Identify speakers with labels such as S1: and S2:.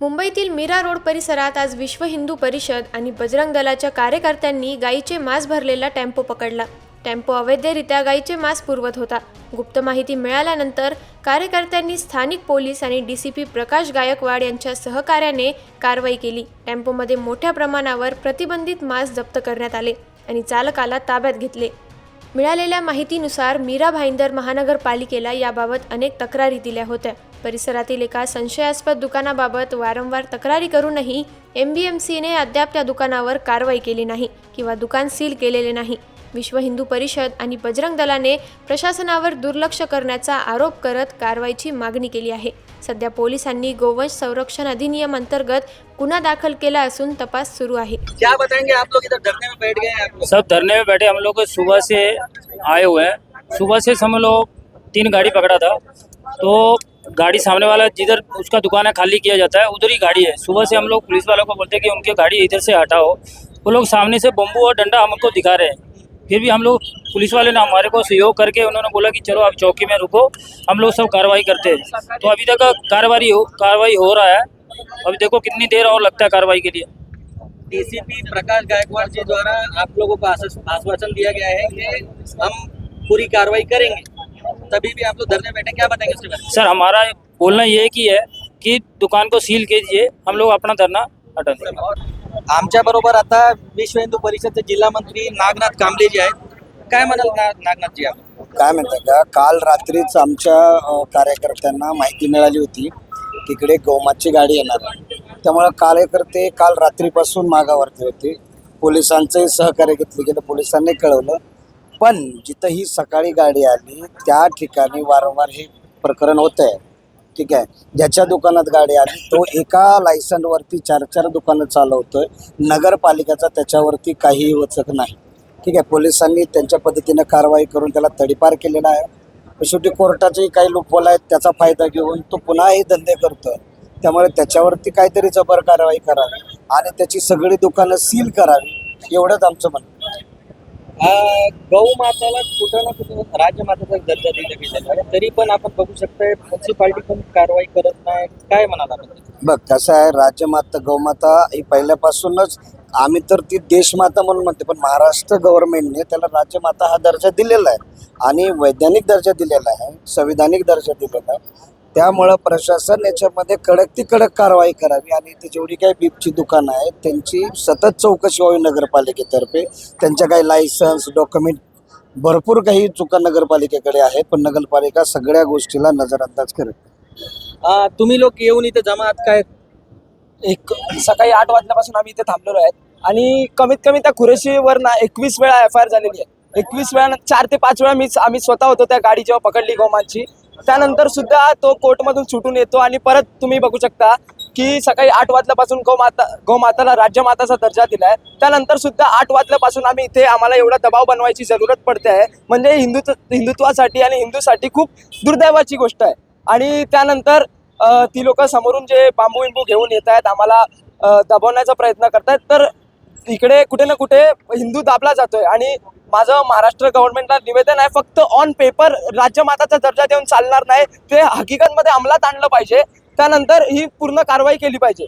S1: मुंबईतील मीरा रोड परिसरात आज विश्व हिंदू परिषद आणि बजरंग दलाच्या कार्यकर्त्यांनी गायीचे मांस भरलेला टेम्पो पकडला. टेम्पो अवैधरित्या गायीचे मांस पुरवत होता. गुप्त माहिती मिळाल्यानंतर कार्यकर्त्यांनी स्थानिक पोलीस आणि D C P Prakash Gaikwad यांच्या सहकार्याने कारवाई केली. टेम्पोमध्ये मोठ्या प्रमाणावर प्रतिबंधित मांस जप्त करण्यात आले आणि चालकाला ताब्यात घेतले. मिळालेल्या माहितीनुसार मीरा भाईंदर महानगरपालिकेला याबाबत अनेक तक्रारी दिल्या होत्या. परिसरातील एका संशयास्पद दुकानाबाबत वारंवार तक्रारी करूनही एम बी एम सीने अद्याप त्या दुकानावर कारवाई केली नाही किंवा दुकान सील केलेले नाही. विश्व हिंदू परिषद आणि बजरंग दलाने प्रशासनावर दुर्लक्ष करण्याचा आरोप करत कारवाईची मागणी केली आहे. सध्या पोलिसांनी गोवंश संरक्षण अधिनियम अंतर्गत गुन्हा दाखल केला असून तपास सुरू आहे.
S2: क्या बताएँगे आप लोग इधर धरने में बैठ गए हैं आप लोग?
S3: सब धरने में बैठे हम लोग सुबह से आए हुए हैं। सुबह से हम लोग तीन गाड़ी पकड़ा था। तो गाड़ी सामने वाला जिधर उसका दुकान है खाली किया जाता है उधर ही गाड़ी है। सुबह से हम लोग पुलिस वालों को बोलते हैं कि उनकी गाड़ी इधर से हटाओ। वो लोग सामने से बम्बू और डंडा हमको दिखा रहे हैं। फिर भी हम लोग पुलिस वाले ने हमारे को सहयोग करके उन्होंने बोला कि चलो आप चौकी में रुको हम लोग सब कार्रवाई करते हैं। तो अभी तक कार्रवाई हो कार्रवाई हो रहा है। अभी देखो कितनी देर और लगता है कार्रवाई के लिए।
S2: डीसीपी प्रकाश गायकवाड़ जी द्वारा आप लोगों को आश्वासन दिया गया है कि हम पूरी कार्रवाई करेंगे। तभी भी आप लोग धरने बैठे क्या बताएँगे उसके बारे
S3: सर हमारा बोलना ये की है कि दुकान को सील कीजिए हम लोग अपना धरना हटा देंगे।
S2: आमच्या बरोबर आता विश्व हिंदू परिषदचे जिल्हा मंत्री नागनाथ कांबळे जे आहेत. काय म्हणाल ना नागनाथ जी आपण?
S4: काय म्हणतात का? काल रात्रीच आमच्या कार्यकर्त्यांना माहिती मिळाली होती तिकडे गोमाची गाडी येणार त्यामुळे कार्यकर्ते काल रात्रीपासून मागावरती होते. पोलिसांचंही सहकार्य घेतलं गेलं पोलिसांनी कळवलं. पण जिथं ही सकाळी गाडी आली त्या ठिकाणी वारंवार हे प्रकरण होत आहे ठीक आहे. ज्याच्या दुकानात गाडी आली तो एका लायसनवरती चार चार दुकानं चालवतोय. नगरपालिकेचा त्याच्यावरती काहीही वचक नाही. ठीक आहे. पोलिसांनी त्यांच्या पद्धतीनं कारवाई करून त्याला तडीपार केलेला आहे. शेवटी कोर्टाचेही काही लूपहोल आहेत त्याचा फायदा घेऊन तो पुन्हा हे धंदे करतोय. त्यामुळे त्याच्यावरती काहीतरी जबर कारवाई करावी आणि त्याची सगळी दुकानं सील करावी एवढंच आमचं म्हणणं.
S2: गौमाताला कुठं ना कुठं राज्यमाताचा दर्जा दिला गेलेला आहे. तरी पण आपण बघू शकतोय म्युन्सिपाल्टी पण कारवाई करत नाही. काय म्हणाल आपण?
S4: बघ कसं आहे राजमाता गौमाता ही पहिल्यापासूनच आम्ही तर ती देशमाता म्हणून म्हणते पण महाराष्ट्र गव्हर्नमेंटने त्याला राज्यमाता हा दर्जा दिलेला आहे. आणि वैज्ञानिक दर्जा दिलेला आहे संविधानिक दर्जा दिलेला आहे. त्यामुळं प्रशासन याच्यामध्ये कडक ती कडक कारवाई करावी. आणि ते जेवढी काही बीपची दुकानं आहेत त्यांची सतत चौकशी व्हावी नगरपालिकेतर्फे. त्यांच्या काही लायसन्स डॉक्युमेंट भरपूर काही चुका नगरपालिकेकडे आहेत पण नगरपालिका सगळ्या गोष्टीला नजरअंदाज करत
S2: तुम्ही लोक येऊन इथे जमा आहात काय?
S5: एक सकाळी आठ वाजल्यापासून आम्ही इथे थांबलेलो आहेत आणि कमीत कमी त्या खुरेशीवर ना एकवीस वेळा एफ आय आर झालेली आहे. एकवीस वेळा चार ते पाच वेळा मी आम्ही स्वतः होतो त्या गाडी जेव्हा पकडली गोमांची त्यानंतर सुद्धा तो कोर्टमधून सुटून येतो आणि परत तुम्ही बघू शकता की सकाळी आठ वाजल्यापासून गोमाता गोमाताला राज्यमाताचा दर्जा दिलाय. त्यानंतर सुद्धा आठ वाजल्यापासून आम्ही इथे आम्हाला एवढा दबाव बनवायची जरूरत पडते आहे. म्हणजे हिंदुत्व हिंदुत्वासाठी आणि हिंदूसाठी खूप दुर्दैवाची गोष्ट आहे. आणि त्यानंतर ती लोक समोरून जे बांबू विंबू घेऊन येत आहेत आम्हाला दबावण्याचा दबवण्याचा प्रयत्न करतायत. तर इकडे कुठे ना कुठे हिंदू दाबला जातोय. आणि माझं महाराष्ट्र गव्हर्नमेंटला निवेदन आहे फक्त ऑन पेपर राज्यमाताचा दर्जा देऊन चालणार नाही. ते हकीकतमध्ये अंमलात आणलं पाहिजे. त्यानंतर ही पूर्ण कारवाई केली पाहिजे.